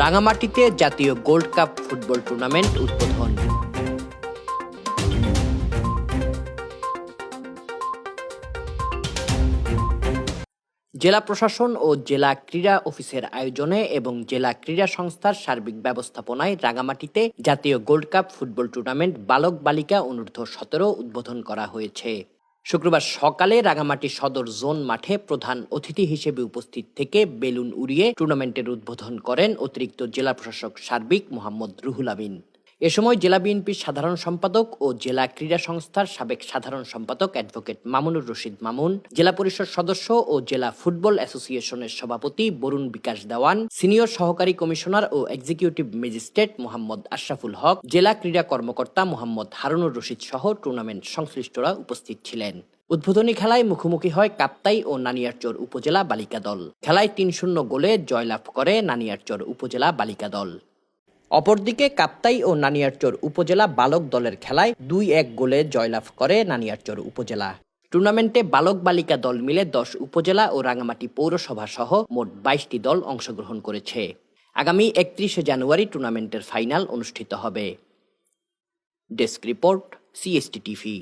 রাঙামাটিতে জাতীয় gold cup football tournament উদ্বোধন। জেলা প্রশাসন ও জেলা ক্রীড়া অফিসের আয়োজনে এবং জেলা ক্রীড়া সংস্থার সার্বিক ব্যবস্থাপনায় রাঙামাটিতে জাতীয় গোল্ড কাপ ফুটবল টুর্নামেন্ট বালক বালিকা অনূর্ধ্ব সতেরো উদ্বোধন করা হয়েছে। শুক্রবার সকালে রাঙামাটি সদর জোন মাঠে প্রধান অতিথি হিসেবে উপস্থিত থেকে বেলুন উড়িয়ে টুর্নামেন্টের উদ্বোধন করেন অতিরিক্ত জেলা প্রশাসক সার্বিক মোহাম্মদ রুহুল আমিন। এ সময় জেলা বিএনপির সাধারণ সম্পাদক ও জেলা ক্রীড়া সংস্থার সাবেক সাধারণ সম্পাদক অ্যাডভোকেট মামুনুর রশিদ মামুন, জেলা পরিষদ সদস্য ও জেলা ফুটবল অ্যাসোসিয়েশনের সভাপতি বরুণ বিকাশ দেওয়ান, সিনিয়র সহকারী কমিশনার ও এক্সিকিউটিভ ম্যাজিস্ট্রেট মোহাম্মদ আশরাফুল হক, জেলা ক্রীড়া কর্মকর্তা মোহাম্মদ হারুনুর রশিদ সহ টুর্নামেন্ট সংশ্লিষ্টরা উপস্থিত ছিলেন। উদ্বোধনী খেলায় মুখোমুখি হয় কাপ্তাই ও নানিয়ারচর উপজেলা বালিকা দল। খেলায় তিন শূন্য গোলে জয়লাভ করে নানিয়ারচর উপজেলা বালিকা দল। অপরদিকে কাপ্তাই ও নানিয়ারচর উপজেলা বালক দলের খেলায় দুই এক গোলে জয়লাভ করে নানিয়ারচর উপজেলা। টুর্নামেন্টে বালক বালিকা দল মিলে দশ উপজেলা ও রাঙামাটি পৌরসভা সহ মোট বাইশটি দল অংশগ্রহণ করেছে। আগামী একত্রিশে জানুয়ারি টুর্নামেন্টের ফাইনাল অনুষ্ঠিত হবে। Desk report, CST TV.